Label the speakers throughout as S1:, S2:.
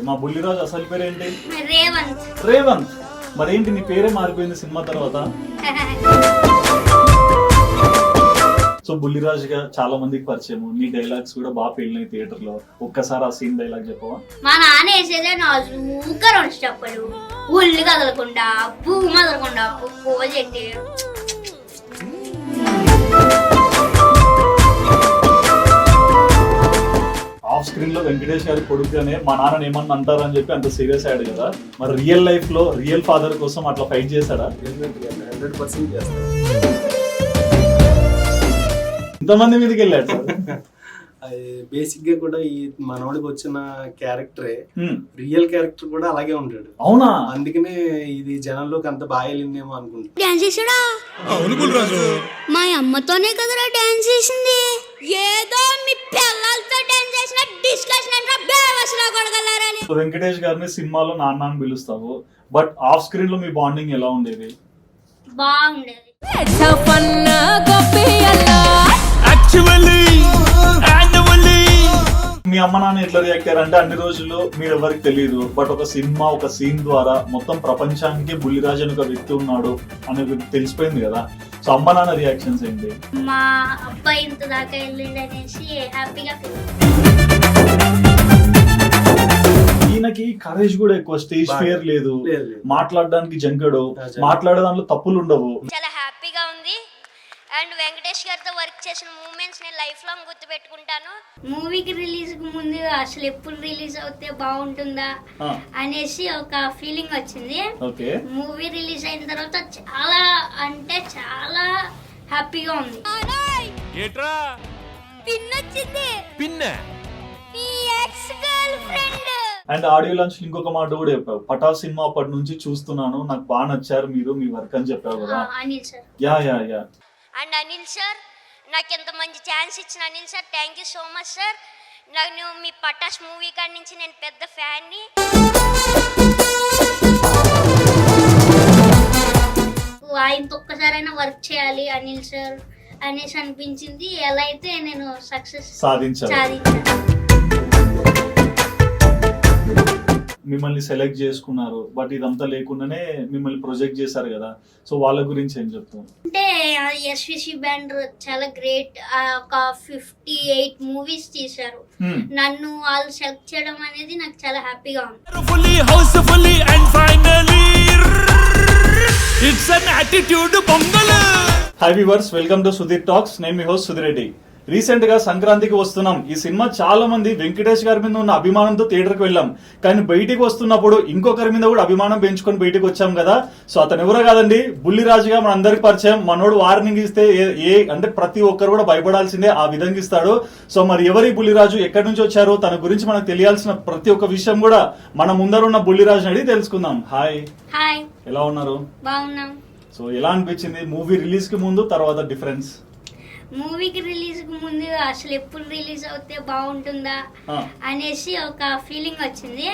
S1: Okay మా బుల్లిరాజు అసలు పేరేంటి?
S2: రేవంత్.
S1: రేవంత్. మరేంటి నీ పేరే మారిపోయింది సినిమా తర్వాత? సో బుల్లిరాజుగా చాలా మందికి పరిచయం నీ డైలాగ్స్ కూడా బాగా పెళ్ళినాయి థియేటర్లో ఒక్కసారి ఆ సీన్ డైలాగ్ చెప్పవా?
S2: మా నాన్న వేసేదే నా ఊక రెండు స్టెప్పులు ఉల్లి కదలకుండా భూమి కదలకుండా పువ్వు చెట్టి
S1: ఆఫ్ స్క్రీన్లో వెంకటేష్ గారి కొడుకుగానే మా నాన్న ఏమన్నా అంటారు అని చెప్పి అంత సీరియస్ అయ్యాడు కదా. మరి రియల్ లైఫ్లో రియల్ ఫాదర్ కోసం అట్లా ఫైట్ చేశాడా?
S3: హండ్రెడ్ పర్సెంట్ చేస్తాను
S1: ఇంతమంది మీదకి వెళ్ళాడు
S3: బేసిక్గా కూడా ఈ మనవాడికి వచ్చిన క్యారెక్టరే. రియల్ క్యారెక్టర్ కూడా అలాగే ఉంటాడు.
S1: అవునా?
S3: అందుకనే ఇది జనంలోకి అంత బాగా వెళ్ళిందేమో అనుకుంటా
S2: డాన్స్ చేసాడా
S4: అవును బుల్రాజు.
S2: మా అమ్మతోనే కదరా డాన్స్ చేసింది. ఏదో మీ పిల్లలతో డాన్స్ చేసిన డిస్కషన్ అంటే బేవసరా కొడగలరని.
S1: సో వెంకటేష్ గారిని సినిమాలో నాన్న అని పిలుస్తావు. బట్ ఆఫ్ స్క్రీన్లో మీ బాండింగ్ ఎలా ఉండేది?
S2: బాగుండేది.
S4: యాక్చువల్లీ
S1: మీ అమ్మ నాన్న ఎట్లా రియాక్ట్ అయ్యారు అంటే అన్ని రోజుల్లో మీరు ఎవరికి తెలియదు బట్ ఒక సినిమా ఒక సీన్ ద్వారా మొత్తం ప్రపంచానికి బుల్లిరాజు అని ఒక వ్యక్తి ఉన్నాడు అనేది తెలిసిపోయింది కదా సో అమ్మ నాన్న రియాక్షన్స్ ఏంటి
S2: మా అబ్బాయి ఇంత దాకా వెళ్ళిండు అనేసి హ్యాపీగా
S1: ఈయనకి కరేజ్ కూడా ఎక్కువ స్టేజ్. ఫియర్ లేదు. మాట్లాడడానికి జంకడు. మాట్లాడే దాంట్లో తప్పులు ఉండవు
S2: చాలా అండ్ వెంకటేష్ గారితో వర్క్ చేసిన మూమెంట్స్ నేను లైఫ్ లాంగ్ గుర్తుపెట్టుకుంటాను. మూవీకి రిలీజ్కు ముందు అసలు ఎప్పుడు రిలీజ్ అవుతే బాగుంటుందా అనేసి ఒక ఫీలింగ్ వచ్చింది.
S1: ఓకే.
S2: మూవీ రిలీజ్ అయిన తర్వాత చాలా అంటే చాలా హ్యాపీగా ఉంది.
S4: ఏట్రా?
S2: పిన్ వచ్చింది
S4: పిన్న?
S2: నీ ex girlfriend
S1: and audio launch ఇంకొక మాట కూడా చెప్పావు. పటా సినిమా అప్పటి నుంచి చూస్తున్నాను. నాకు బాగా నచ్చారు మీరు మీ వర్క్ అని చెప్పావు కదా.
S2: Anil sir.
S1: Yeah yeah yeah.
S2: And Anil sir నాకు ఎంత మంచి ఛాన్స్ ఇచ్చిన Anil sir thank you so much sir నాకు మీ పటాస్ మూవీ కాడి నుంచి నేను పెద్ద ఫ్యాన్ని ఆయనతో ఒక్కసారైనా వర్క్ చేయాలి అనిల్ సార్ అనేసి అనిపించింది. ఎలా అయితే నేను సక్సెస్ సాధించాను.
S1: మిమ్మల్ని సెలెక్ట్ చేసుకున్నారు బట్ ఇదంతా లేకుండానే మిమ్మల్ని ప్రొజెక్ట్ చేశారు కదా. సో వాళ్ళ గురించి ఏం చెప్తాం
S2: అంటే ఎస్విసి బ్యాండ్ చాలా గ్రేట్. ఒక ఫిఫ్టీ ఎయిట్ మూవీస్ తీశారు. నన్ను వాళ్ళు సెలెక్ట్ చేయడం అనేది నాకు చాలా హ్యాపీగా ఉంది.
S4: Fully housefully and finally it's an attitude Pongal
S1: hi viewers welcome to Sudheer talks నేను మీ హోస్ట్ సుధీర్ రెడ్డి. రీసెంట్గా సంక్రాంతికి వస్తున్నాం. ఈ సినిమా చాలా మంది వెంకటేష్ గారి మీద ఉన్న అభిమానంతో థియేటర్కి వెళ్ళాం. కానీ బయటికి వస్తున్నప్పుడు ఇంకొకరి మీద కూడా అభిమానం పెంచుకొని బయటికి వచ్చాం కదా. సో అతను ఎవరో కాదండి బుల్లిరాజుగా మన అందరికి పరిచయం. మనోడు వార్నింగ్ ఇస్తే ఏ- ఏ అంటే ప్రతి ఒక్కరు కూడా భయపడాల్సిందే ఆ విధంగా ఇస్తాడు. సో మరి ఎవరి బుల్లిరాజు ఎక్కడి నుంచి వచ్చారో? తన గురించి మనకు తెలియాల్సిన ప్రతి ఒక్క విషయం కూడా మన ముందర ఉన్న బుల్లిరాజుని అడిగి తెలుసుకుందాం. హాయ్
S2: హాయ్
S1: ఎలా ఉన్నారు?
S2: బాగున్నాం.
S1: సో ఎలా అనిపించింది? మూవీ రిలీజ్కి ముందు తర్వాత డిఫరెన్స్
S2: మూవీకి రిలీజ్ ముందు అసలు ఎప్పుడు రిలీజ్ అవుతే బాగుంటుందా. అనేసి ఒక ఫీలింగ్ వచ్చింది.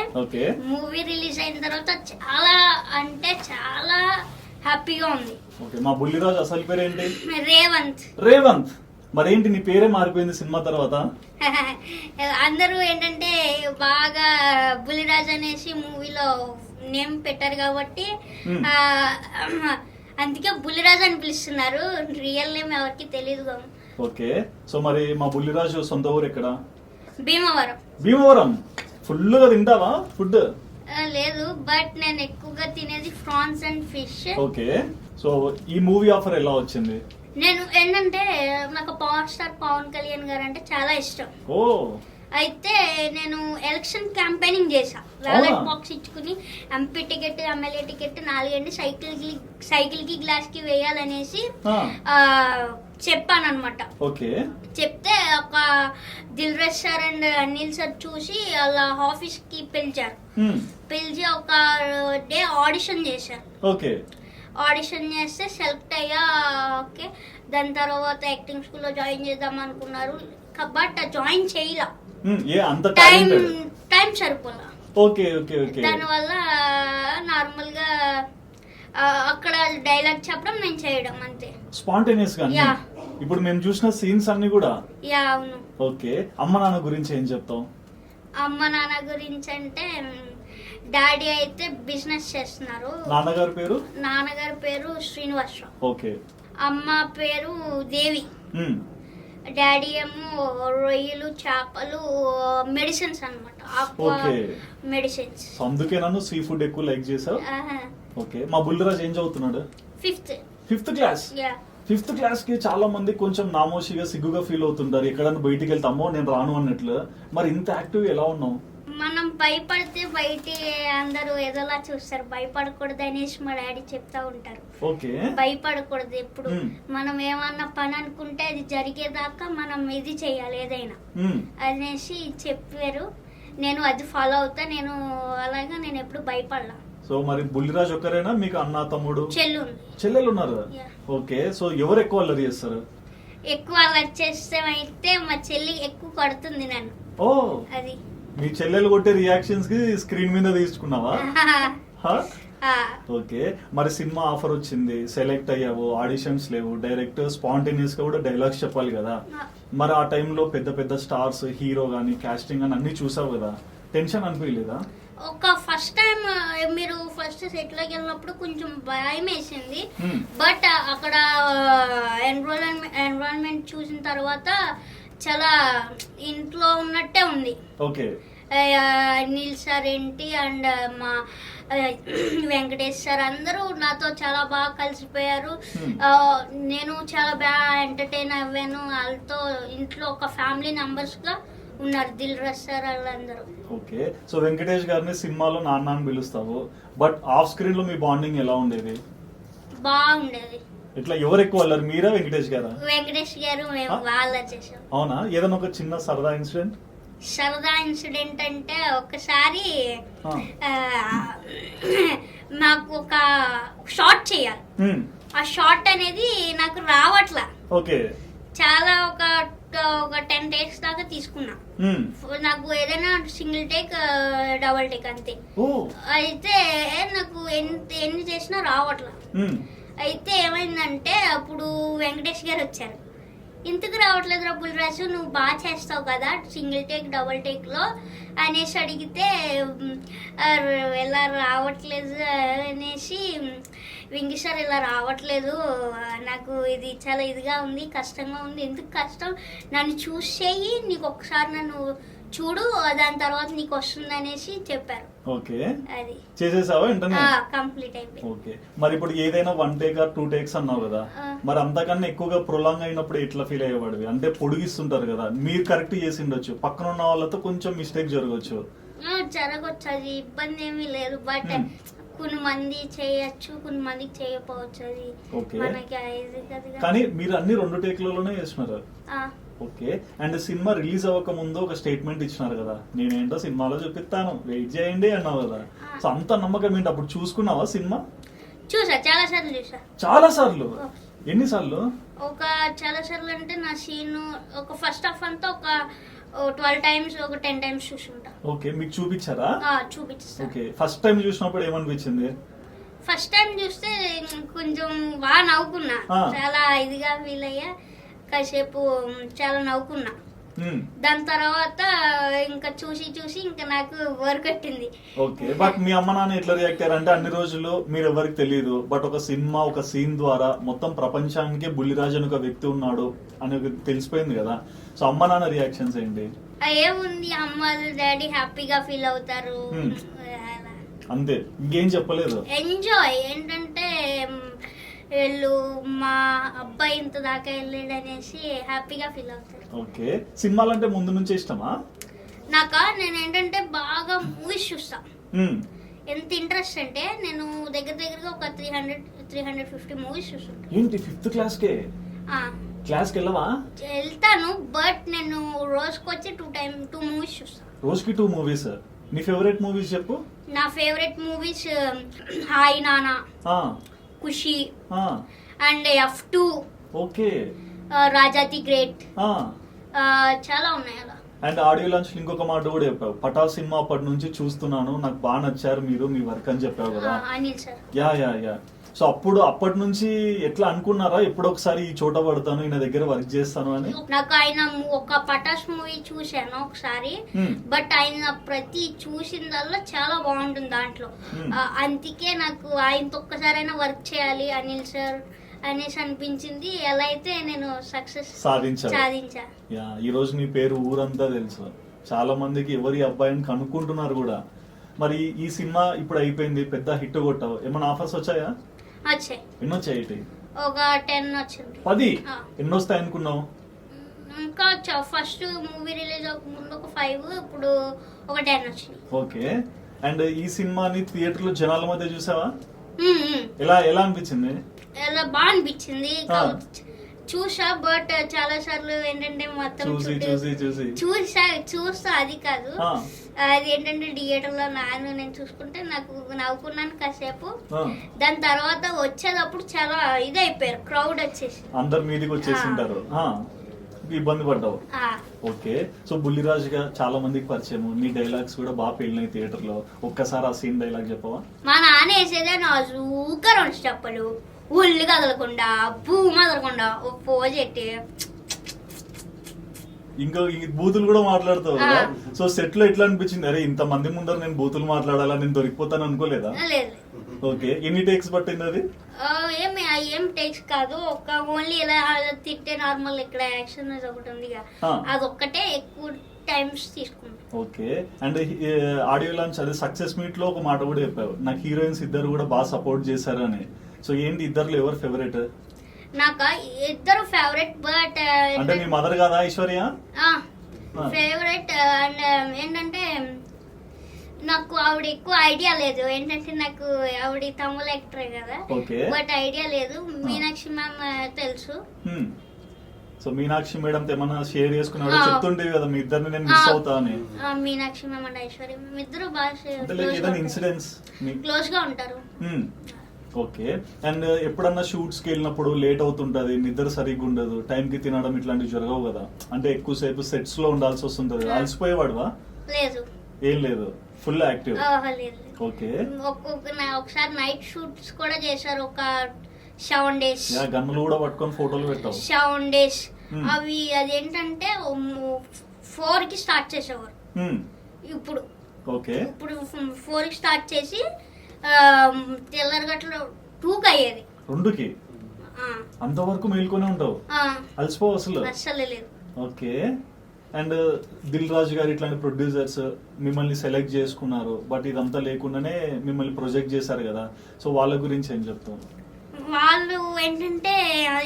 S2: మూవీ రిలీజ్ అయిన తర్వాత చాలా అంటే చాలా హ్యాపీగా ఉంది.
S1: ఓకే మా బుల్లిరాజు అసలు పేరు ఏంటి?
S2: రేవంత్.
S1: రేవంత్. మరేంటి నీ పేరే మారిపోయింది సినిమా తర్వాత?
S2: అందరూ ఏంటంటే బాగా బులిరాజ్ అనేసి మూవీలో నేమ్ పెట్టారు కాబట్టి అందుకే బులిరాజ్ అని పిలుస్తున్నారు. రియల్ నేమ్ ఎవరికి తెలియదు
S1: ఓకే. సో మరి మా బుల్లిరాజు సొంత ఊరు ఎక్కడ?
S2: భీమవరం.
S1: భీమవరం. ఫుల్గా తింటావా ఫుడ్?
S2: లేదు బట్ నేను ఎక్కువగా తినేది prawns and fish.
S1: Okay. So ఈ మూవీ ఆఫర్ ఎలా వచ్చింది?
S2: నేను ఏంటంటే నాకు పవర్ స్టార్ పవన్ కళ్యాణ్ గారు అంటే చాలా ఇష్టం.
S1: ఓ.
S2: అయితే నేను ఎలక్షన్ క్యాంపెయినింగ్ చేశా. బ్యాలెట్? బాక్స్ ఇచ్చుకుని ఎంపీ టికెట్ ఎమ్మెల్యే టికెట్ నాలుగండి సైకిల్కి సైకిల్కి గ్లాస్కి వేయాలనేసి
S1: ఆ,
S2: చెప్పాను అనమాట చెప్తే ఒక Dil Raj sir and Anil sir చూసి వాళ్ళ ఆఫీస్కి పిలిచారు. పిలిచి ఒక డే ఆడిషన్ చేశారు.
S1: ఓకే.
S2: ఆడిషన్ చేస్తే సెలెక్ట్ అయ్యా ఓకే. దాని తర్వాత యాక్టింగ్ స్కూల్లో జాయిన్ చేద్దాం అనుకున్నారు. బట్ జాయిన్ చేయలా.
S1: ఏ అంత
S2: టైం టైం సరిపోలా.
S1: Okay okay okay.
S2: దానివల్ల నార్మల్గా అక్కడ డైలాగ్ చెప్పడం నేను చేయడం అంతే. స్పాంటేనియస్గా.
S1: ఇప్పుడు మేము చూసిన సీన్స్ అన్ని కూడా.
S2: యా అవును.
S1: ఓకే. అమ్మ నాన్న గురించి ఏం చెప్తావు?
S2: అమ్మ నాన్న గురించి అంటే డాడీ అయితే బిజినెస్ చేస్తున్నారు.
S1: నాన్నగారి పేరు?
S2: నాన్నగారి పేరు శ్రీనివాసరావు.
S1: ఓకే.
S2: అమ్మ పేరు దేవి. డాడీ ఏమో రొయ్యలు చేపలు మెడిసిన్స్ అనమాట. మెడిసిన్స్.
S1: అందుకే నన్ను సీ ఫుడ్ ఎక్కువ లైక్ చేసావు? ఓకే. మా బుల్లిరాజ్ ఏం చదువుతున్నాడు?
S2: ఫిఫ్త్.
S1: Fifth class? ఫిఫ్త్ క్లాస్కి చాలా మంది కొంచెం నామోషిగా సిగ్గుగా ఫీల్ అవుతుంటారు. ఎక్కడన్నా బయటికి వెళ్తే అమ్మో నేను రాను అన్నట్లు. మరి ఇంత యాక్టివ్ ఎలా ఉన్నావు?
S2: మనం భయపడితే బయట అందరూ ఏదోలా చూస్తారు. భయపడకూడదు అనేసి మా డాడీ చెప్తా ఉంటారు. భయపడకూడదు ఎప్పుడు. మనం ఏమన్నా పని అనుకుంటే అది జరిగేదాకా మనం ఇది చేయాలి ఏదైనా. అనేసి చెప్పారు. నేను అది ఫాలో అవుతా. నేను అలాగా నేను ఎప్పుడు భయపడలా.
S1: సో మరి బుల్లిరాజ్ ఒక్కరేనా? మీకు అన్న తమ్ముడు? చెల్లెలు ఉన్నారు. ఓకే. సో ఎవరు ఎక్కువ అల్లరి చేస్తారు?
S2: ఎక్కువ అలా చేస్తే అయితే మా చెల్లి ఎక్కువ కొడుతుంది నన్ను.
S1: ఓ.
S2: అది.
S1: మీ చెల్లెలు కొట్టే రియాక్షన్స్కి స్క్రీన్ మీద తీసుకున్నావా ఓకే మరి సినిమా ఆఫర్ వచ్చింది. సెలెక్ట్ అయ్యావు. ఆడిషన్స్ లేవు. డైరెక్ట్ స్పాంటేనియస్గా కూడా డైలాగ్స్ చెప్పాలి కదా. మరి ఆ టైంలో పెద్ద పెద్ద స్టార్స్ హీరో గానీ కాస్టింగ్ అని అన్ని చూసావు కదా. టెన్షన్ అనిపించలేదా?
S2: ఒక ఫస్ట్ టైం మీరు ఫస్ట్ సెట్లోకి వెళ్ళినప్పుడు కొంచెం భయం వేసింది.
S1: Hmm.
S2: బట్ అక్కడ ఎన్రోల్మెంట్ ఎన్విరాన్మెంట్ చూసిన తర్వాత చాలా ఇంట్లో ఉన్నట్టే ఉంది.
S1: ఓకే.
S2: అనిల్ సార్ ఏంటి అండ్ మా వెంకటేష్ సార్ అందరూ నాతో చాలా బాగా కలిసిపోయారు.
S1: Hmm.
S2: నేను చాలా బాగా ఎంటర్టైన్ అవ్వాను. వాళ్ళతో ఇంట్లో ఒక ఫ్యామిలీ మెంబర్స్గా ఉన్నారు దిల్ రస్ సార్ వాళ్ళందరూ.
S1: ఓకే. సో వెంకటేష్ గారిని సినిమాలో నాన్న అని పిలుస్తావు. బట్ ఆఫ్ స్క్రీన్లో మీ బాండింగ్ ఎలా ఉండేది?
S2: బాగుండేది.
S1: ఇట్లా ఎవరు ఎక్కువ అల్లరు? మీరా వెంకటేష్ గారా?
S2: వెంకటేష్ గారు మేము? వాళ్ళ చేసాం
S1: అవునా? ఏదైనా ఒక చిన్న సరదా ఇన్సిడెంట్?
S2: సరదా ఇన్సిడెంట్ అంటే ఒకసారి నాకు ఒక షార్ట్ చేయాలి. ఆ షార్ట్ అనేది నాకు రావట్లా.
S1: ఓకే.
S2: చాలా ఒక ఒక టెన్ టేక్స్ దాకా తీసుకున్నా. నాకు ఏదైనా సింగిల్ టేక్ డబల్ టేక్ అంతే. అయితే నాకు ఎన్ని ఎన్ని చేసినా రావట్లా. అయితే ఏమైందంటే అప్పుడు వెంకటేష్ గారు వచ్చారు. ఇంతకు రావట్లేదు రా బుల్రాజు నువ్వు బాగా చేస్తావు కదా సింగిల్ టేక్ డబుల్ టేక్లో అనేసి అడిగితే ఇలా రావట్లేదు అనేసి వెంకీ సార్ ఇలా రావట్లేదు నాకు ఇది చాలా ఇదిగా ఉంది కష్టంగా ఉంది ఎందుకు కష్టం? నన్ను చూసేయి చేయి నీకు ఒకసారి నన్ను చూడు దాని తర్వాత నీకు వస్తుంది అనేసి చెప్పారు.
S1: ఓకే.
S2: అది.
S1: చేసేసావా వెంటనే
S2: కంప్లీట్ అయిపోయింది.
S1: ఓకే. మరి ఇప్పుడు ఏదైనా one take or two takes అన్నావు కదా. మరి అంతకన్నా ఎక్కువగా ప్రొలాంగ్ అయినప్పుడు ఎట్లా ఫీల్ అయ్యేవాడివి? అంటే పొడిగిస్తుంటారు కదా మీరు కరెక్ట్ చేసి ఉండొచ్చు పక్కన ఉన్న వాళ్ళతో కొంచెం మిస్టేక్ జరగవచ్చు
S2: జరగచ్చు. అది ఇబ్బంది ఏమీ లేదు. But
S1: Hmm.
S2: కొన్ని మంది చేయొచ్చు కొన్ని మందికి చేయకపోవచ్చు. అది. మనకి
S1: కానీ మీరు అన్ని రెండు టేక్లలోనే చేస్తున్నారు. ఓకే అండ్ సినిమా రిలీజ్ అవ్వక ముందు ఒక స్టేట్మెంట్ ఇచ్చినారు కదా. నేనేంటో సినిమాలో చూపిస్తాను. వెయిట్ చేయండి అన్నావు కదా. సో అంత నమ్మకం ఏంటి? అప్పుడు చూసుకున్నావా సినిమా?
S2: చూసా. చాలా సార్లు చూసా.
S1: చాలా సార్లు? ఎన్నిసార్లు
S2: ఒక చాలా సార్లు అంటే నా సీన్ ఒక ఫస్ట్ హాఫ్ అంతా ఒక ట్వెల్వ్ టైమ్స్ ఒక టెన్ టైమ్స్ చూసుంటా.
S1: ఓకే మీకు చూపించారా?
S2: చూపిస్తా
S1: ఓకే ఫస్ట్ టైం చూసినప్పుడు ఏమనిపించింది?
S2: ఫస్ట్ టైం చూస్తే కొంచెం బాగా నవ్వుకున్నా. చాలా ఇదిగా ఫీల్ అయ్యా. కాసేపు చాలా నవ్వుకున్నా. దాని తర్వాత ఇంకా చూసి చూసి ఇంకా నాకు వర్క్ కట్టింది.
S1: ఓకే బట్ మీ అమ్మ నాన్న ఎట్లా రియాక్ట్ అయ్యారు అంటే అన్ని రోజులు మీరు ఎవరికి తెలియదు బట్ ఒక సినిమా ఒక సీన్ ద్వారా మొత్తం ప్రపంచానికి బుల్లిరాజు అని ఒక వ్యక్తి ఉన్నాడు అని తెలిసిపోయింది కదా. సో అమ్మ నాన్న రియాక్షన్స్ ఏంటి?
S2: ఏముంది అమ్మ డాడీ హ్యాపీగా ఫీల్ అవుతారు.
S1: అంతే ఇంకేం చెప్పలేదు?
S2: ఎంజాయ్ ఏంటంటే వీళ్ళు మా అబ్బాయి ఇంత దాకా వెళ్ళాడు అనేసి హ్యాపీగా ఫీల్ అవుతారు.
S1: ఓకే. సినిమాలంటే ముందు నుంచే ఇష్టమా?
S2: నాకా? నేను ఏంటంటే బాగా మూవీస్ చూస్తా. ఎంత ఇంట్రెస్ట్ అంటే నేను దగ్గర దగ్గరగా ఒక three hundred three hundred fifty movies చూస్తుంటా.
S1: ఏంటి ఫిఫ్త్ క్లాస్ కే
S2: ఆ,
S1: క్లాస్కి వెళ్ళవా
S2: వెళ్తాను బట్ నేను రోజుకి వచ్చి టూ టైమ్ టూ మూవీస్ చూస్తాను
S1: రోజుకి టూ మూవీస్. నీ ఫేవరెట్ మూవీస్ చెప్పు.
S2: నా favourite movies hi Nana. Khushi. And F two.
S1: Okay.
S2: రాజాతి great. చాలా ఉన్నాయి అలా.
S1: అండ్ ఆడియో లాంచ్ ఇంకొక మాట కూడా చెప్పావు. పటాల్ సినిమా అప్పటి నుంచి చూస్తున్నాను. నాకు బాగా నచ్చారు మీరు మీ వర్క్ అని చెప్పావు కదా. Yeah yeah yeah. సో అప్పుడు అప్పటి నుంచి ఎట్లా అనుకున్నారా? ఎప్పుడు ఒకసారి ఈ చోట పడతాను ఈయన దగ్గర వర్క్ చేస్తాను అని?
S2: నాకు ఆయన ఒక పటాస్ మూవీ చూశాను ఒకసారి. బట్ ఆయన ప్రతి చూసిందల్లా చాలా బాగుంటుంది దాంట్లో. అందుకే నాకు ఆయనతో ఒక్కసారైనా వర్క్ చేయాలి అనిల్ సార్ అనేసి అనిపించింది. ఎలా అయితే నేను సక్సెస్ సాధించా.
S1: ఈ రోజు నీ పేరు ఊరంతా తెలుసు. చాలా మందికి ఎవరి అబ్బాయిని కనుక్కుంటున్నారు కూడా. మరి ఈ సినిమా ఇప్పుడు అయిపోయింది పెద్ద హిట్ కొట్టావు. ఏమైనా ఆఫర్స్ వచ్చాయా?
S2: వచ్చాయి.
S1: ఎన్ని వచ్చాయి ఇటు?
S2: ఒక టెన్ వచ్చింది.
S1: పది. ఎన్ని వస్తాయి అనుకున్నావు?
S2: ఇంకా ఫస్ట్ మూవీ రిలీజ్ అవ్వకముందు ఒక ఫైవ్ ఇప్పుడు ఒక టెన్ వచ్చింది
S1: ఓకే. అండ్ ఈ సినిమాని థియేటర్లో జనాల మధ్య చూసావా. ఎలా ఎలా అనిపించింది?
S2: ఎలా బాగా అనిపించింది. చూసా బట్ చాలా సార్లు ఏంటంటే మొత్తం
S1: చూసి చూసి చూసి.
S2: చూసా చూస్తా అది కాదు. అది ఏంటంటే థియేటర్లో నాను నేను చూసుకుంటే నాకు నవ్వుకున్నాను కాసేపు. దాని తర్వాత వచ్చేటప్పుడు చాలా ఇది అయిపోయారు క్రౌడ్ వచ్చేసి.
S1: అందరి మీదకి వచ్చేసింటారు. ఆ, ఇబ్బంది పడ్డావు. ఓకే. సో బుల్లిరాజుగా చాలా మందికి పరిచయం. నీ డైలాగ్స్ కూడా బాగా పెళ్ళినాయి థియేటర్లో ఒక్కసారి ఆ సీన్ డైలాగ్ చెప్పవా?
S2: మా నాన్న వేసేదే నాజూగా రెండు స్టెప్పులు ఒళ్ళు కదలకుండా భూమి కదలకుండా ఓ పోజ్ ఎట్టి
S1: ఇంకా బూతులు కూడా మాట్లాడతావు కదా. సో సెట్లో ఎట్లా అనిపించింది? అరే ఇంత మంది ముందర నేను బూతులు మాట్లాడాలా? నేను దొరికిపోతాను అనుకోలేదా?
S2: లేదు.
S1: ఓకే. ఎన్ని టేక్స్ పట్టింది అది
S2: ఏమి ఏం టేక్స్ కాదు. ఒక ఓన్లీ ఇలా తిట్టే నార్మల్ ఇక్కడ యాక్షన్ ఒకటి ఉంది
S1: ఆ.
S2: అదొక్కటే ఎక్కువ టైమ్స్ తీసుకుంటాం.
S1: ఓకే. అండ్ ఆడియో లాంచ్ అదే సక్సెస్ మీట్లో ఒక మాట కూడా చెప్పావు. నాకు హీరోయిన్స్ ఇద్దరు కూడా బాగా సపోర్ట్ చేశారు అని సో ఏంటి ఇద్దరులో ఎవరు ఫేవరెట్?
S2: నాకు ఇద్దరు ఫేవరెట్ బట్
S1: అంటే మీ మదర్ కాదా ఐశ్వర్య? ఆ.
S2: ఫేవరెట్ అండ్ ఏంటంటే నాకు ఆవిడ ఎక్కువ ఐడియా లేదు. ఏంటంటే నాకు ఆవిడ తమిళ యాక్టరే కదా. బట్ ఐడియా లేదు. మీనాక్షి మ్యామ్ తెలుసు.
S1: హ్మ్. సో మీనాక్షి మేడం ఏమన్నా షేర్ చేసుకున్నాడు. చెప్తుండేవి కదా మీ ఇద్దరిని నేను మిస్
S2: ఆ.
S1: అవుతా అని.
S2: ఆ, మీనాక్షి మ్యామ్ అండ్ ఐశ్వర్య ఇద్దరు బాగా క్లోజ్గా ఉంటారు.
S1: ఓకే. అండ్ ఎప్పుడన్నా షూట్స్కి వెళ్ళినప్పుడు లేట్ అవుతుంటది నిద్ర సరిగ్గా ఉండదు టైం కి తినడం ఇట్లాంటివి జరగవు కదా. అంటే ఎక్కువసేపు సెట్స్లో ఉండాల్సి వస్తుంటది.
S2: ఆ.
S1: అలసిపోయేవాడువా?
S2: లేదు.
S1: ఏం లేదు. Full active. ఓకే.
S2: ఒకసారి నైట్ షూట్స్ కూడా చేశారు. ఒక సెవెన్ డేస్.
S1: గన్నులు కూడా పట్టుకొని ఫోటోలు పెట్టావు.
S2: Seven days. అవి అదేంటంటే ఫోర్కి స్టార్ట్ చేసేవారు. ఇప్పుడు.
S1: ఓకే.
S2: ఇప్పుడు ఫోర్కి స్టార్ట్ చేసి తెల్లరగట్లో టూకి అయ్యేది
S1: రెండుకి? అంతవరకు మేల్కొనే ఉంటావు?
S2: ఆ,
S1: అలసిపో అసలు.
S2: అస్సలు లేదు.
S1: ఓకే. అండ్ దిల్ రాజు గారు ఇట్లాంటి ప్రొడ్యూసర్స్ మిమ్మల్ని సెలెక్ట్ చేసుకున్నారు. బట్ ఇదంతా లేకుండానే మిమ్మల్ని ప్రొజెక్ట్ చేశారు కదా. సో వాళ్ళ గురించి ఏం చెప్తాం
S2: వాళ్ళు ఏంటంటే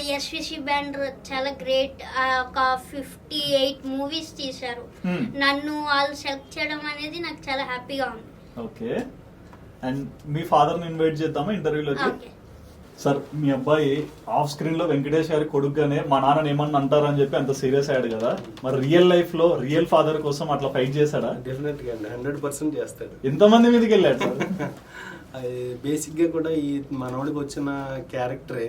S2: ఎస్విసి బ్యాండ్ చాలా గ్రేట్. ఒక ఫిఫ్టీ ఎయిట్ మూవీస్ తీశారు. నన్ను వాళ్ళు సెలెక్ట్ చేయడం అనేది నాకు చాలా హ్యాపీగా ఉంది.
S1: ఓకే. అండ్ మీ ఫాదర్ని ఇన్వైట్ చేద్దామా ఇంటర్వ్యూలోకి? సార్ మీ అబ్బాయి ఆఫ్ స్క్రీన్లో వెంకటేష్ గారి కొడుకుగానే మా నాన్న ఏమన్నా అంటారని చెప్పి అంత సీరియస్ అయ్యాడు కదా. మరి రియల్ లైఫ్లో రియల్ ఫాదర్ కోసం అట్లా ఫైట్ చేశాడా?
S3: డెఫినెట్గా హండ్రెడ్ పర్సెంట్ చేస్తాడు.
S1: ఎంతమంది మీదకి వెళ్ళాడు
S3: బేసిక్గా కూడా ఈ మనోడికి వచ్చిన క్యారెక్టరే.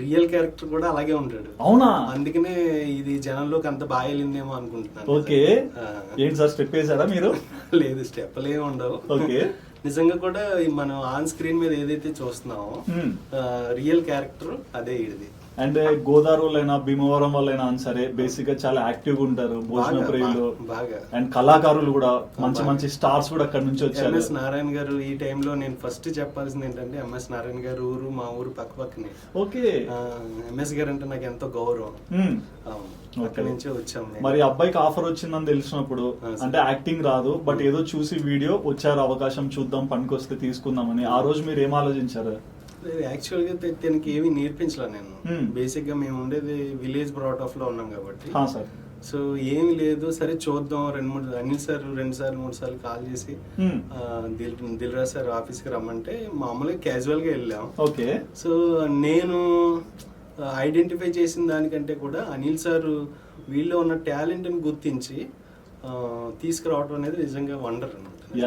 S3: రియల్ క్యారెక్టర్ కూడా అలాగే ఉంటాడు.
S1: అవునా?
S3: అందుకనే ఇది జనంలోకి అంత బాగా వెళ్ళిందేమో అనుకుంటున్నాను.
S1: ఓకే. ఏంటి సార్ స్టెప్ వేసాడా మీరు?
S3: లేదు స్టెప్లు ఏమి ఉండవు.
S1: ఓకే.
S3: నిజంగా కూడా మనం ఆన్ స్క్రీన్ మీద ఏదైతే చూస్తున్నామో. రియల్ క్యారెక్టర్ అదే ఇది
S1: అండ్ గోదావరిలైనా భీమవరం వాళ్ళైనా సరే బేసిక్గా చాలా యాక్టివ్గా ఉంటారు భోజన ప్రియులు.
S3: బాగా.
S1: అండ్ కళాకారులు కూడా మంచి. మంచి స్టార్స్ కూడా అక్కడ నుంచి వచ్చారు.
S3: ఎంఎస్ నారాయణ గారు ఈ టైంలో నేను ఫస్ట్ చెప్పాల్సింది ఏంటంటే ఎంఎస్ నారాయణ గారు ఊరు మా ఊరు పక్క పక్కనే
S1: ఓకే
S3: ఎంఎస్ గారు అంటే నాకు ఎంతో గౌరవం. అక్కడి నుంచే వచ్చాం మేము.
S1: మరి అబ్బాయికి ఆఫర్ వచ్చిందని తెలిసినప్పుడు. అంటే యాక్టింగ్ రాదు బట్ ఏదో చూసి వీడియో వచ్చారు అవకాశం చూద్దాం పనికొస్తే తీసుకుందామని. ఆ రోజు మీరు ఏం ఆలోచించారు?
S3: యాక్చువల్గా తె- తనకి ఏమీ నేర్పించలే నేను.
S1: Hmm.
S3: బేసిక్గా మేము ఉండేది విలేజ్ బ్రాట్ ఆఫ్లో ఉన్నాం కాబట్టి.
S1: సార్
S3: సో ఏమి లేదు. సరే చూద్దాం. రెండు మూడు అనిల్ సార్ రెండు సార్లు మూడు సార్లు కాల్ చేసి
S1: Hmm.
S3: దిల్ దిల్ రాజ్ సార్ ఆఫీస్కి రమ్మంటే మామూలుగా క్యాజువల్గా వెళ్ళాం.
S1: ఓకే.
S3: సో నేను ఐడెంటిఫై చేసిన దానికంటే కూడా అనిల్ సార్ వీళ్ళలో ఉన్న టాలెంట్ని గుర్తించి తీసుకురావడం అనేది నిజంగా వండర్ అనమాట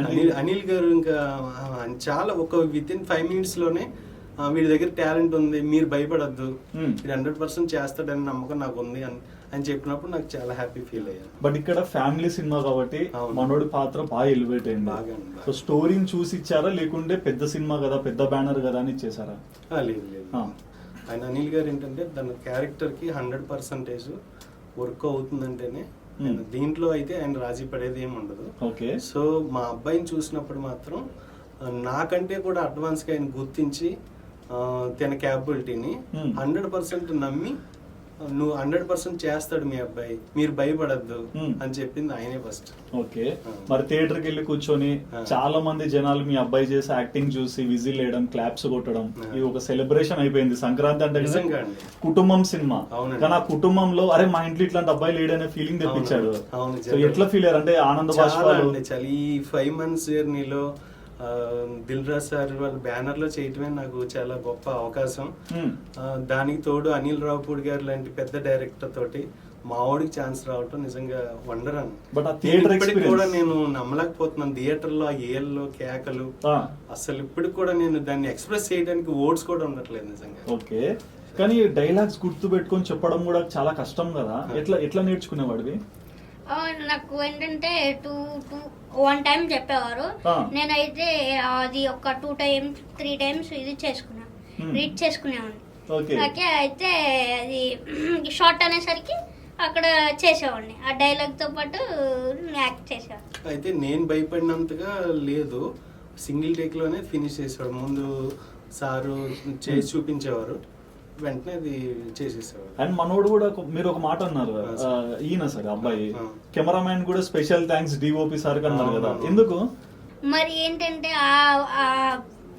S3: అనిల్ అనిల్ గారు ఇంకా చాలా ఒక విత్ ఇన్ ఫైవ్ మినిట్స్లోనే వీడి దగ్గర టాలెంట్ ఉంది మీరు భయపడద్దు
S1: Hmm.
S3: వీడు హండ్రెడ్ పర్సెంట్ చేస్తాడని నమ్మకం నాకు ఉంది అని అని చెప్పినప్పుడు నాకు చాలా హ్యాపీ ఫీల్ అయ్యాను
S1: బట్ ఇక్కడ ఫ్యామిలీ సినిమా కాబట్టి. మనోడి పాత్ర బాగా ఎలివేట్ అయింది
S3: బాగా.
S1: సో స్టోరీని చూసి ఇచ్చారా లేకుంటే పెద్ద సినిమా కదా పెద్ద బ్యానర్ కదా అని ఇచ్చేసారా
S3: లేదు లేదు. ఆయన అనిల్ గారు ఏంటంటే తన క్యారెక్టర్కి హండ్రెడ్ పర్సెంటేజ్ వర్క్ అవుతుందంటేనే దీంట్లో అయితే ఆయన రాజీ పడేది ఏమి ఉండదు
S1: ఓకే
S3: సో మా అబ్బాయిని చూసినప్పుడు మాత్రం నాకంటే కూడా అడ్వాన్స్గా ఆయన గుర్తించి తన క్యాపబిలిటీని. హండ్రెడ్ పర్సెంట్ నమ్మి నువ్వు హండ్రెడ్ పర్సెంట్ చేస్తాడు మీ అబ్బాయి మీరు భయపడద్దు
S1: Hmm.
S3: అని చెప్పింది ఆయనే ఫస్ట్
S1: ఓకే. మరి థియేటర్కి వెళ్ళి కూర్చొని. చాలా మంది జనాలు మీ అబ్బాయి చేసే యాక్టింగ్ చూసి విజిల్ వేయడం క్లాప్స్ కొట్టడం. ఇది ఒక సెలబ్రేషన్ అయిపోయింది సంక్రాంతి అంటే. కుటుంబం సినిమా. కానీ ఆ కుటుంబంలో అరే మా ఇంట్లో ఇట్లాంటి అబ్బాయి లేడనే ఫీలింగ్ తెప్పించాడు సో ఎట్లా ఫీల్ అయ్యారు అంటే ఆనంద
S3: చాలా ఈ ఫైవ్ మంత్స్ జర్నీలో దిల్ రాజ్ సార్ వాళ్ళ బ్యానర్లో చేయటమే నాకు చాలా గొప్ప అవకాశం. దానికి తోడు అనిల్ రావుపూడి గారు లాంటి పెద్ద డైరెక్టర్ తోటి మా వాడికి ఛాన్స్ రావటం నిజంగా వండర్ అని
S1: theatre
S3: ఇప్పటికి కూడా నేను నమ్మలేకపోతున్నాను. థియేటర్లో ఆ ఏళ్ళు కేకలు.
S1: ఆ,
S3: అసలు ఇప్పటికి కూడా నేను దాన్ని ఎక్స్ప్రెస్ చేయడానికి వర్డ్స్ కూడా ఉండట్లేదు నిజంగా.
S1: ఓకే. కానీ డైలాగ్స్ గుర్తు పెట్టుకొని చెప్పడం కూడా చాలా కష్టం కదా. ఎట్లా ఎట్లా నేర్చుకునేవాడివి?
S2: నాకు ఏంటంటే టూ టూ వన్ టైం చెప్పేవారు. నేనైతే అది ఒక టూ టైమ్స్ త్రీ టైమ్స్ ఇది చేసుకున్నాను
S1: Hmm.
S2: రీడ్ చేసుకునేవాడిని.
S1: ఓకే
S2: ఓకే అయితే అది షార్ట్ అనేసరికి అక్కడ చేసేవాడిని. ఆ డైలాగ్తో పాటు యాక్ట్ చేసేవాడిని.
S3: అయితే నేను భయపడినంతగా లేదు. సింగిల్ టేక్లోనే ఫినిష్ చేసేవాడు. ముందు సారు చేసి చూపించేవారు. వెంటనే అది చేసేసేవాడు
S1: అండ్ మనోడు కూడా మీరు ఒక మాట అన్నారు ఈయన సార్ అబ్బాయి. కెమెరామ్యాన్ కూడా స్పెషల్ థ్యాంక్స్ డిఓపి సార్ అన్నారు కదా. ఎందుకు?
S2: మరి ఏంటంటే ఆ ఆ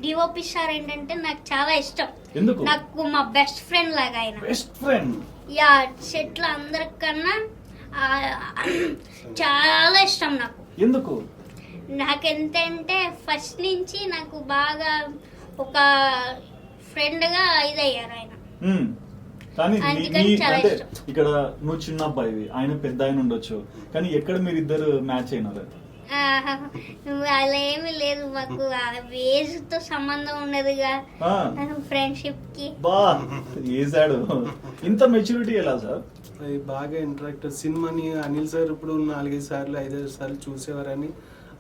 S2: డిఓపి సార్ ఏంటంటే నాకు చాలా ఇష్టం.
S1: ఎందుకు?
S2: నాకు మా బెస్ట్ ఫ్రెండ్ లాగా ఆయన.
S1: Best friend?
S2: యా సెట్ల అందరికన్నా ఆ, చాలా ఇష్టం నాకు.
S1: ఎందుకు?
S2: నాకెంతంటే ఫస్ట్ నుంచి నాకు బాగా ఒక ఫ్రెండ్గా ఇదయ్యారు ఆయన.
S1: కానీ అంటే. ఇక్కడ నువ్వు చిన్న అబ్బాయివి ఆయన పెద్ద ఆయన ఉండొచ్చు. కానీ ఎక్కడ మీరు ఇద్దరు మ్యాచ్ అయినారు?
S2: అలా ఏమీ లేదు. మాకు ఏజ్తో సంబంధం ఉండదుగా.
S1: ఆ,
S2: ఫ్రెండ్షిప్కి
S1: బా. ఇంత మెచ్యూరిటీ ఎలా సార్?
S3: బాగా ఇంటరాక్ట్. సినిమాని అనిల్ సార్ ఇప్పుడు నాలుగైదు సార్లు ఐదైదు సార్లు చూసేవారని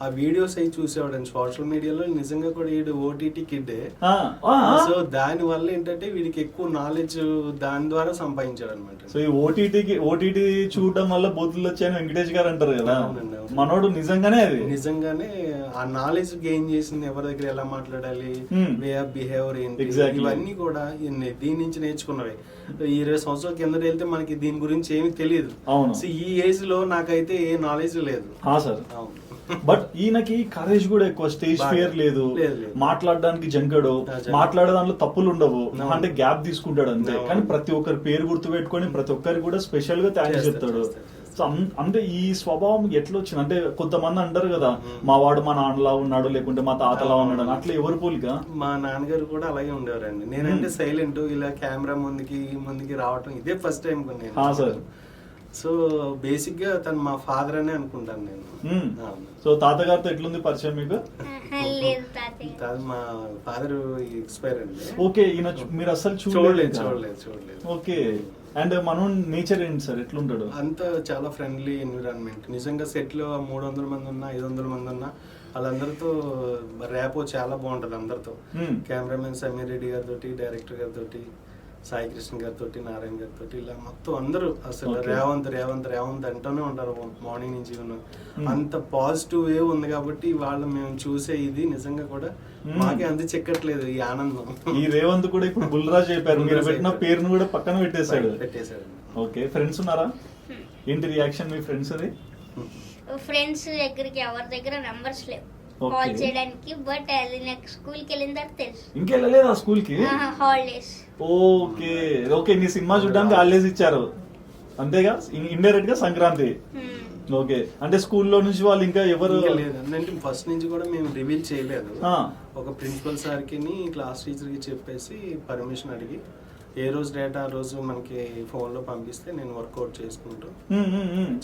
S3: ఆ వీడియోస్ అవి చూసేవాడు సోషల్ మీడియాలో నిజంగా కూడా వీడు ఓటీటీ కిడ్డే
S1: ఆ.
S3: సో దాని వల్ల ఏంటంటే వీడికి ఎక్కువ నాలెడ్జ్ దాని ద్వారా సంపాదించాడు అనమాట
S1: సో ఈ ఓటీటీకి ఓటీటీ చూడడం వల్ల బూతులు వచ్చాయని వెంకటేష్ గారు అంటారు కదా. మనోడు నిజంగానే అది
S3: నిజంగానే ఆ నాలెడ్జ్ గెయిన్ చేసింది ఎవరి దగ్గర ఎలా మాట్లాడాలి. వే ఆఫ్ బిహేవియర్ ఏంటి. ఇవన్నీ కూడా దీని నుంచి నేర్చుకున్నవి ఈ ఇరవై సంవత్సరాల కింద వెళ్తే మనకి దీని గురించి ఏమీ తెలియదు
S1: అవును.
S3: సో ఈ ఏజ్లో నాకైతే ఏ నాలెడ్జ్ లేదు
S1: సార్
S3: అవును
S1: బట్ ఈయనకి కరేజ్ కూడా ఎక్కువ స్టేజ్. ఫియర్ లేదు. మాట్లాడడానికి జంకడు. మాట్లాడే దాంట్లో తప్పులు ఉండవు. అంటే గ్యాప్ తీసుకుంటాడు అంతే. కానీ ప్రతి ఒక్కరి పేరు గుర్తు పెట్టుకొని ప్రతి ఒక్కరికి కూడా స్పెషల్గా థ్యాంక్స్ చెప్తాడు. సో అంటే ఈ స్వభావం ఎట్లా వచ్చింది అంటే కొంతమంది అంటారు కదా
S3: మ్మ్.
S1: మా వాడు మా నాన్నలా ఉన్నాడు లేకుంటే మా తాతలా. ఉన్నాడు అని. అట్లా ఎవరు పోలిక
S3: మా నాన్నగారు కూడా అలాగే ఉండేవారండి నేనంటే
S1: Hmm.
S3: సైలెంట్ ఇలా కెమెరా ముందుకి ముందుకి రావటం ఇదే ఫస్ట్ టైం నేను
S1: సార్.
S3: సో బేసిక్గా తను మా ఫాదర్ అనే అనుకుంటాను నేను.
S1: సో తాతగారితో ఎట్లుంది పరిచయం మీకు?
S3: మా ఫాదర్ ఎక్స్పైర్ అండి.
S1: ఓకే ఈయన మీరు అసలు
S3: చూడలేదు.
S1: చూడలేదు
S3: చూడలేదు
S1: ఓకే. అండ్ మనం నేచర్ ఏంటి సార్? ఎట్లుంటాడు?
S3: అంతా చాలా ఫ్రెండ్లీ ఎన్విరాన్మెంట్ నిజంగా సెట్లో మూడు వందల మంది ఉన్నా ఐదు వందల మంది ఉన్నా వాళ్ళందరితో ర్యాపో చాలా బాగుంటది అందరితో.
S1: Hmm.
S3: కెమెరామెన్ సమీర్ రెడ్డి గారితో డైరెక్టర్ గారితో సాయి కృష్ణ గారితో నారాయణ గారితో ఇలా మొత్తం అందరూ అసలు. రేవంత్ రేవంత్ రేవంత్ అంటూనే ఉంటారు మార్నింగ్ నుంచి. అంత పాజిటివ్ వే ఉంది కాబట్టి వాళ్ళు మేము చూసే ఇది నిజంగా కూడా. మాకే అంత చెక్కట్లేదు ఈ ఆనందం
S1: ఈ రేవంత్ కూడా ఇప్పుడు బుల్రాజ్ అయిపోయారు మీరు పెట్టిన. పేరును కూడా పక్కన పెట్టేశాడు
S3: పెట్టేశాడు
S1: ఓకే ఫ్రెండ్స్ ఉన్నారా ఏంటి రియాక్షన్ మీ ఫ్రెండ్స్ అది
S2: ఫ్రెండ్స్ దగ్గరికి ఎవరి దగ్గర నంబర్స్ లేవు. కాల్ చేయడానికి బట్ అది నాకు స్కూల్కి వెళ్ళిన తర్వాత తెలుసు.
S1: ఇంకెళ్ళలేదా స్కూల్కి
S2: హాలిడేస్
S1: ఓకే ఓకే నీ సినిమా చూడడానికి హాలిడేస్ ఇచ్చారు. అంతేగా? ఇండైరెక్ట్గా సంక్రాంతి. ఓకే అంటే స్కూల్లో నుంచి వాళ్ళు ఇంకా ఎవరు
S3: ఇంకా లేదు. అంటే ఫస్ట్ నుంచి కూడా మేము రివీల్ చేయలేదు. ఒక ప్రిన్సిపల్ సార్కి క్లాస్ టీచర్కి చెప్పేసి పర్మిషన్ అడిగి ఏ రోజు డేటా ఆ రోజు మనకి ఫోన్లో పంపిస్తే నేను వర్కౌట్ చేసుకుంటూ.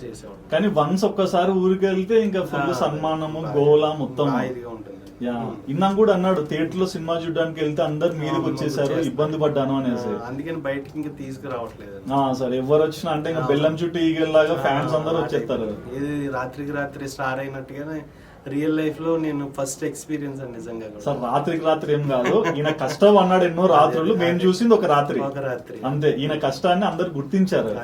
S3: చేసేవాడు
S1: కానీ వన్స్ ఒక్కసారి ఊరికి వెళ్తే ఇంకా ఫుల్ సన్మానము గోలా మొత్తం
S3: ఇదిగా ఉంటుంది.
S1: ఇందాక కూడా అన్నాడు థియేటర్లో సినిమా చూడడానికి వెళ్తే అందరు మీదకి వచ్చేసారు ఇబ్బంది పడ్డాను అనేసి.
S3: అందుకని బయటికి ఇంకా తీసుకురావట్లేదు.
S1: సరే ఎవరు వచ్చినా అంటే ఇంకా బెల్లం చుట్టూ ఈగల్లాగా ఫ్యాన్స్ అందరూ వచ్చేస్తారు.
S3: ఇది రాత్రికి రాత్రి స్టార్ అయినట్టుగానే రియల్ లైఫ్లో నేను ఫస్ట్ ఎక్స్పీరియన్స్ అండి నిజంగా కూడా.
S1: సార్ రాత్రికి రాత్రి ఏం కాదు. ఈయన కష్టం అన్నాడు ఎన్నో రాత్రులు. మేము చూసింది ఒక రాత్రి.
S3: ఒక రాత్రి.
S1: అంతే. ఈయన కష్టాన్ని అందరు గుర్తించారు.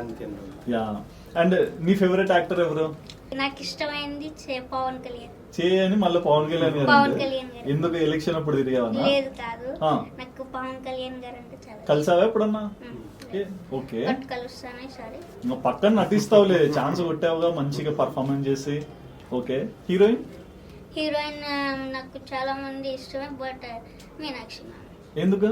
S1: యా. అండ్ నీ ఫేవరెట్ యాక్టర్ ఎవరు?
S2: నాకు ఇష్టమైంది చే- పవన్ కళ్యాణ్.
S1: చేయని మళ్ళీ పవన్ కళ్యాణ్ గారు
S2: పవన్
S1: అంటే.
S2: కళ్యాణ్ గారు.
S1: ఎందుకు ఎలక్షన్ అప్పుడు తిరిగావన్నా
S2: లేదు కాదు.
S1: ఆ.
S2: నాకు పవన్ కళ్యాణ్ గారు అంటే చాలా
S1: కలిసావా ఎప్పుడన్నా?
S2: ఉమ్.
S1: Okay okay.
S2: బట్ కలుస్తాను ఈసారి.
S1: ఇంకా పక్కన నటిస్తావులే. ఛాన్స్ కొట్టావుగా మంచిగా పర్ఫార్మెన్స్ చేసి. ఓకే. హీరోయిన్?
S2: హీరోయిన్ ఆ, నాకు చాలా మంది ఇష్టమే బట్ మీనాక్షి మ్యామ్.
S1: ఎందుకు?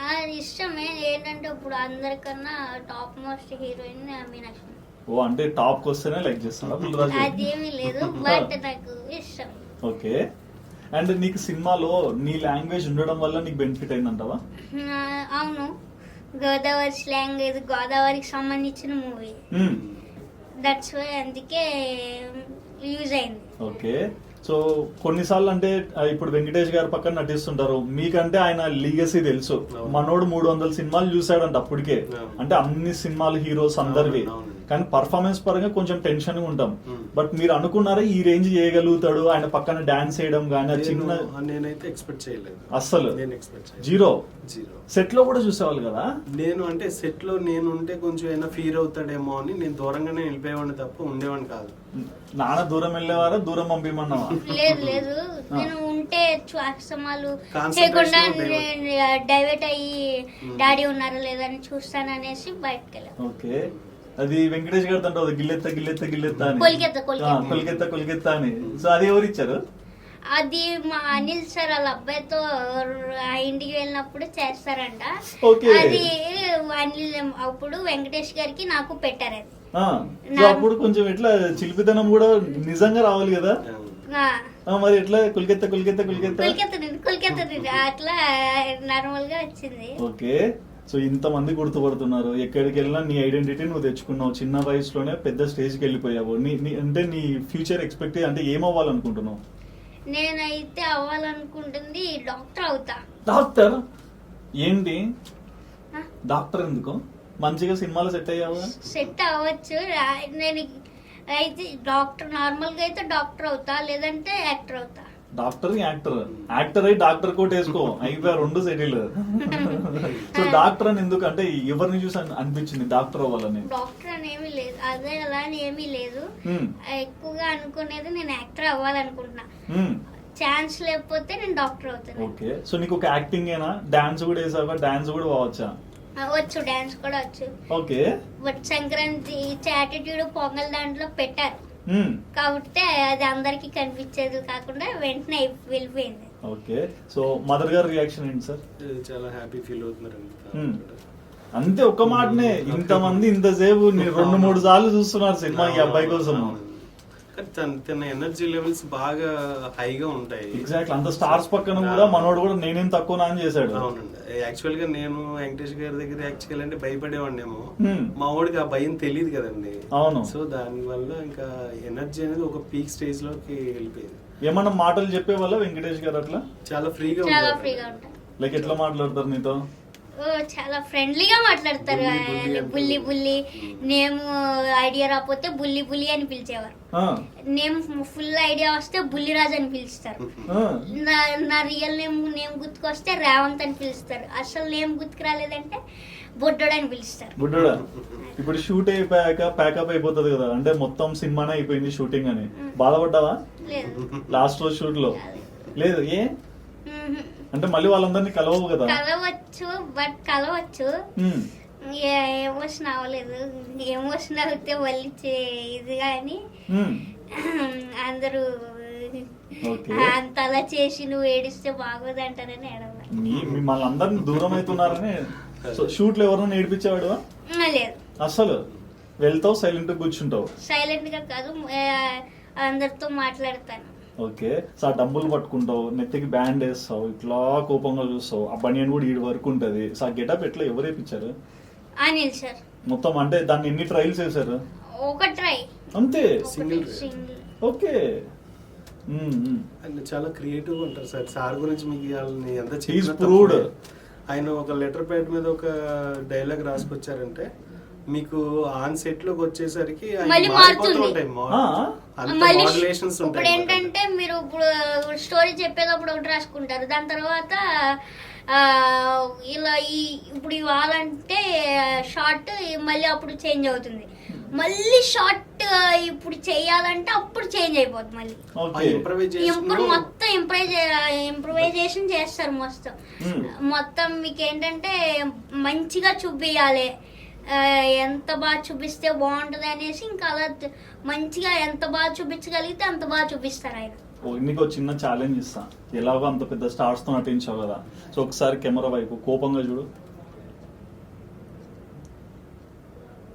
S2: ఆ ఇష్టమే ఏంటంటే ఇప్పుడు అందరికన్నా top most heroine Meenakshi ma'am.
S1: ఓ అంటే టాప్కి వస్తేనే లైక్ చేస్తాడా పుల్లరాజు
S2: అదేమీ లేదు బట్ నాకు ఇష్టం.
S1: ఓకే. అండ్ నీకు సినిమాలో నీ లాంగ్వేజ్ ఉండడం వల్ల నీకు బెనిఫిట్ అయిందంటావా?
S2: ఆ, అవును. గోదావరి స్లాంగ్ ఇది గోదావరికి సంబంధించిన మూవీ. దట్స్ వై అందుకే యూజ్ అయింది.
S1: ఓకే సో కొన్నిసార్లు అంటే ఇప్పుడు వెంకటేష్ గారు పక్కన నటిస్తుంటారు మీకంటే ఆయన లీగసీ తెలుసు. మనోడు మూడు వందల సినిమాలు చూసాడంట అప్పటికే. అంటే అన్ని సినిమాలు హీరోస్ అందరివి. కానీ పర్ఫార్మెన్స్ పరంగా కొంచెం టెన్షన్ ఉంటాం. బట్ మీరు అనుకున్నారా ఈ రేంజ్ చేయగలుగుతాడు? ఆయన పక్కన డాన్స్ చేయడం కానీ ఆ చిన్న
S3: నేను- నేనైతే ఎక్స్పెక్ట్ చేయలేదు.
S1: అస్సలు.
S3: నేను ఎక్స్పెక్ట్
S1: జీరో
S3: జీరో
S1: సెట్లో కూడా చూసేవాళ్ళు కదా?
S3: నేను అంటే సెట్లో నేను ఉంటే కొంచెం ఏమైనా ఫీల్ అవుతాడేమో అని నేను దూరంగానే వెళ్ళిపోయేవాడిని తప్ప ఉండేవాడిని కాదు.
S1: నాన్న దూరం వెళ్ళేవారా? దూరం పంపిమన్నావా?
S2: లేదు లేదు. నేను ఉంటే అక్షమాలు చేయకుండా. డైవర్ట్ అయ్యి డాడీ ఉన్నారా లేదా అని చూస్తాను అనేసి బయటకు వెళ్ళాను.
S1: ఓకే అది వెంకటేష్ గారితో అంటావు గిల్లెత్త గిల్లెత్త గిల్లెత్త అని.
S2: కొలికెత్త, కొలికెత్త.
S1: ఆ, కొలికెత్త. కొలికెత్త అని. సో అది ఎవరు ఇచ్చారు
S2: అది మా అనిల్ సార్ వాళ్ళ అబ్బాయితో ఆ ఇంటికి వెళ్ళినప్పుడు చేస్తారంట.
S1: Okay.
S2: అది అనిల్ అప్పుడు వెంకటేష్ గారికి నాకు పెట్టారు అది.
S1: ఆ, సో అప్పుడు కొంచెం ఎట్లా చిలిపితనం కూడా నిజంగా రావాలి కదా?
S2: ఆ,
S1: మరి ఎట్లా కొలికెత్త కొలికెత్త కొలికెత్త?
S2: కొలికెత్తనండి కొలికెత్తనండి అట్లా నార్మల్గా వచ్చింది.
S1: ఓకే. సో ఇంతమంది గుర్తుపడుతున్నారు. ఎక్కడికి వెళ్ళినా నీ ఐడెంటిటీ నువ్వు తెచ్చుకున్నావు. చిన్న వయసులోనే పెద్ద స్టేజ్కి వెళ్ళిపోయావు. నీ నీ అంటే నీ ఫ్యూచర్ ఎక్స్పెక్ట్ అంటే ఏమవ్వాలనుకుంటున్నావు?
S2: నేనైతే అవ్వాలనుకుంటుంది డాక్టర్ అవుతా.
S1: డాక్టర్? ఏంటి? డాక్టర్ ఎందుకు? మంచిగా సినిమాలో సెట్ అయ్యావా?
S2: సెట్ అవ్వచ్చు. నేను అయితే డాక్టర్ నార్మల్గా అయితే డాక్టర్ అవుతా లేదంటే యాక్టర్ అవుతా.
S1: డాక్టర్ యాక్టర్ యాక్టర్ అయి డాక్టర్ కోట్ వేసుకో. అయిపోయా రెండు సెటిల్ సో డాక్టర్ అని ఎందుకు అంటే ఎవరిని చూసి అని అనిపించింది డాక్టర్ అవ్వాలని?
S2: డాక్టర్ అని ఏమీ లేదు. అదే అలా అని ఏమీ లేదు.
S1: Hmm.
S2: ఎక్కువగా అనుకునేది నేను యాక్టర్ అవ్వాలనుకుంటున్నా.
S1: Hmm.
S2: ఛాన్స్ లేకపోతే నేను డాక్టర్ అవుతాను
S1: ఓకే సో నీకు ఒక యాక్టింగ్ ఏనా? డాన్స్ కూడా వేసావా? డాన్స్ కూడా పోవచ్చా?
S2: వచ్చు. డాన్స్ కూడా వచ్చు.
S1: Okay
S2: but Sankranti attitude Pongal దాంట్లో పెట్టారు.
S1: Hmm.
S2: కాబట్టి అది అందరికి కనిపించేది కాకుండా వెంటనే వెళ్ళిపోయింది.
S1: ఓకే. సో మదర్ గారి రియాక్షన్ ఏంటి సార్
S3: చాలా హ్యాపీ ఫీల్ అవుతున్నారండి.
S1: Hmm. అంతే ఒక్క మాటనే. ఇంతమంది ఇంతసేపు నీ రెండు మూడు సార్లు చూస్తున్నారు సినిమా ఈ అబ్బాయి కోసం.
S3: కానీ తన తన ఎనర్జీ లెవెల్స్ బాగా హైగా ఉంటాయి.
S1: ఎగ్జాక్ట్ అంత స్టార్స్ పక్కన కూడా మనోడు కూడా నేనేం తక్కువ అని చేశాడు.
S3: అవునండి. యాక్చువల్గా నేను వెంకటేష్ గారి దగ్గర యాక్చువల్ అంటే భయపడేవాడినేమో. మా వాడికి ఆ భయం తెలియదు కదండి.
S1: అవును.
S3: సో దాని వల్ల ఇంకా ఎనర్జీ అనేది ఒక పీక్ స్టేజ్లోకి వెళ్ళిపోయింది.
S1: ఏమన్నా మాటలు చెప్పే వల్ల వెంకటేష్ గారు అట్లా?
S3: చాలా ఫ్రీగా
S2: చాలా
S3: ఉంటారు.
S1: లైక్ ఎట్లా మాట్లాడతారు నీతో?
S2: చాలా ఫ్రెండ్లీగా మాట్లాడతారు
S3: బుల్లి, బుల్లి
S2: నేమ్ ఐడియా రాకపోతే బుల్లి బుల్లి అని పిలిచేవారు.
S1: ఆ,
S2: నేమ్ ఫుల్ ఐడియా వస్తే బుల్లిరాజ్ అని పిలుస్తారు. నా నా రియల్ నేమ్ నేమ్ గుర్తుకొస్తే రేవంత్ అని పిలుస్తారు. అసలు నేమ్ గుర్తుకు రాలేదంటే బొడ్డోడు అని పిలుస్తారు.
S1: బుడ్డోడా? ఇప్పుడు షూట్ అయిపోయాక ప్యాకప్ అయిపోతుంది కదా. అంటే మొత్తం సినిమానే అయిపోయింది షూటింగ్ అని. బాధపడ్డావా?
S2: లేదు.
S1: లాస్ట్ రోజు షూట్లో. లేదు ఏ. అంటే మళ్ళీ వాళ్ళందరినీ కలవవు కదా?
S2: కలవచ్చు బట్ కలవచ్చు. ఎమోషన్ అవ్వలేదు. ఎమోషన్ అవుతే మళ్ళీ ఇది కానీ అందరూ
S1: ఓకే.
S2: అంతలా చేసి నువ్వు ఏడిస్తే బాగోదు అంటారని
S1: మిమ్మల్ని అందరిని దూరం అవుతున్నారని షూట్లు ఎవరన్నా నేర్పించేవాడు
S2: లేదు.
S1: అసలు వెళ్తావు సైలెంట్ కూర్చుంటావు?
S2: సైలెంట్గా కాదు అందరితో మాట్లాడతాను.
S1: ఓకే. సో ఆ డబ్బులు పట్టుకుంటావు నెత్తికి బ్యాండ్ వేస్తావు ఇట్లా కోపంగా చూస్తావు. ఆ బనియన్ కూడా ఈడు వరకు ఉంటది. సో ఆ గెటప్ ఎట్లా ఎవరు వేయించారు
S2: అనిల్ సార్.
S1: మొత్తం అంటే దాన్ని ఎన్ని ట్రయల్స్ చేశారు
S2: ఒక ట్రై.
S1: అంతే.
S2: Single
S1: okay.
S3: చాలా క్రియేటివ్ ఉంటారు సార్. సార్ గురించి మీకు వాళ్ళని ఎంత. తక్కువే. ఆయన ఒక లెటర్ ప్యాడ్ మీద ఒక డైలాగ్ రాసుకొచ్చారంటే మీకు ఆన్ సెట్లోకి వచ్చేసరికి
S2: మళ్ళీ మారుతుంది.
S3: ఉంటాయి
S2: మళ్ళీ ఇప్పుడు
S3: ఉంటాయి.
S2: ఏంటంటే మీరు ఇప్పుడు స్టోరీ చెప్పేటప్పుడు ఒకటి రాసుకుంటారు. దాని తర్వాత ఆ, ఇలా ఈ ఇప్పుడు ఇవ్వాలంటే షార్ట్ మళ్ళీ అప్పుడు చేంజ్ అవుతుంది. మళ్ళీ షార్ట్ ఇప్పుడు చేయాలంటే అప్పుడు చేంజ్ అయిపోతుంది మళ్ళీ.
S1: ఓకే.
S3: లో-
S2: మొత్తం ఇంప్రూవైజ్ ఇంప్రూవైజేషన్ చేస్తారు మొత్తం. మొత్తం మీకు ఏంటంటే మంచిగా చూపించాలి ఎంత బాగా చూపిస్తే బాగుంటుంది అనేసి ఇంకా అలా మంచిగా ఎంత బాగా చూపించగలిగితే అంత బాగా చూపిస్తారు ఆయన.
S1: ఓ, నీకు చిన్న ఛాలెంజ్ ఇస్తా. ఎలాగో అంత పెద్ద స్టార్స్తో నటించావు కదా. సో ఒకసారి కెమెరా వైపు కోపంగా చూడు.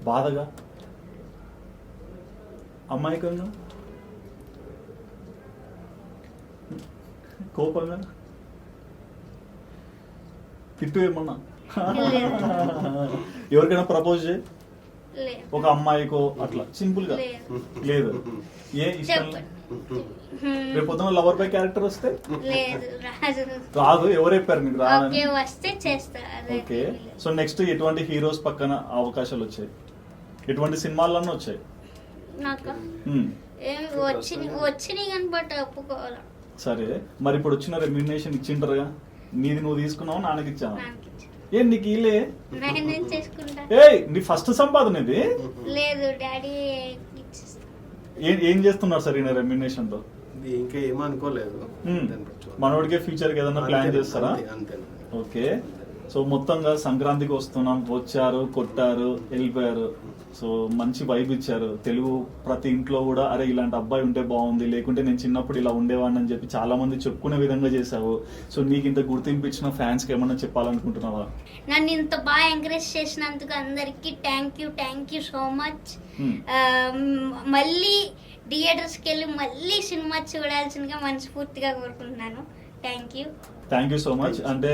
S1: బాధగా? అమాయకంగా కోపంగా? తిట్టు ఏమన్నా? ఎవరికైనా ప్రపోజ్ చేయి. ఒక అమ్మాయికో అట్లా. సింపుల్గా.
S2: లేదు.
S1: ఏ ఇష్టం. రేపు పొద్దున లవర్ బై క్యారెక్టర్ వస్తే? రాదు. ఎవరు చెప్పారు
S2: చేస్తా. అదే
S1: ఓకే. సో నెక్స్ట్ ఎటువంటి హీరోస్ పక్కన అవకాశాలు వచ్చాయి? ఎటువంటి సినిమాలన్నీ వచ్చాయి?
S2: నాకు?
S1: సరే. మరి ఇప్పుడు వచ్చిన రెమ్యునేషన్ ఇచ్చింటారుగా? నీది నువ్వు తీసుకున్నావు? నాన్నకి ఇచ్చావా?
S2: నాకు ఇచ్చి.
S1: ఏ నీకు ఇలే
S2: నేనేం చేసుకుంటా.
S1: ఏ నీ ఫస్ట్ సంపాదన ఇది
S2: లేదు డాడీ
S1: ఏం ఏం చేస్తున్నారు సార్ ఈయన రెమ్యునేషన్తో
S3: ఇది ఇంకా ఏమనుకోలేదు.
S1: మనోడికే ఫ్యూచర్కి ఏదైనా ప్లాన్ చేస్తారా. ఓకే. సో మొత్తంగా సంక్రాంతికి వస్తున్నాం. వచ్చారు కొట్టారు వెళ్ళిపోయారు. సో మంచి వైబ్ ఇచ్చారు. తెలుగు ప్రతి ఇంట్లో కూడా అరే ఇలాంటి అబ్బాయి ఉంటే బాగుంది. లేకుంటే నేను చిన్నప్పుడు ఇలా ఉండేవాడిని అని చెప్పి చాలా మంది చెప్పుకునే విధంగా చేశావు. సో నీకు ఇంత గుర్తింపు ఇచ్చిన ఫ్యాన్స్కి ఏమన్నా చెప్పాలనుకుంటున్నావా?
S2: నన్ను ఇంత బాగా ఎంకరేజ్ చేసినందుకు అందరికి thank you thank you so much. మళ్ళీ థియేటర్స్కి వెళ్ళి మళ్ళీ సినిమా చూడాల్సిందిగా మనస్ఫూర్తిగా కోరుకుంటున్నాను. థ్యాంక్ యూ
S1: సో మచ్ అంటే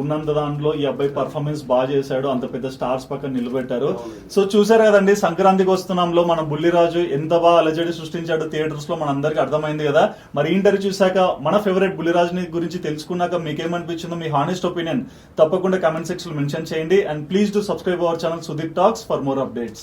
S1: ఉన్నంత దాంట్లో ఈ అబ్బాయి పర్ఫార్మెన్స్ బాగా చేశాడు. అంత పెద్ద స్టార్స్ పక్కన నిలబెట్టారు. సో చూసారు కదండి సంక్రాంతికి వస్తున్నాంలో మన బుల్లిరాజు ఎంత బాగా అలజడి సృష్టించాడు థియేటర్స్లో మన అందరికి అర్థమైంది కదా. మరి ఈ ఇంటర్వ్యూ చూసాక మన ఫేవరెట్ బుల్లిరాజుని గురించి తెలుసుకున్నాక మీకేమనిపించిందో మీ హానెస్ట్ ఒపీనియన్ తప్పకుండా కామెంట్ సెక్షన్ మెన్షన్ చేయండి. And please do subscribe our channel Sudeep talks for more updates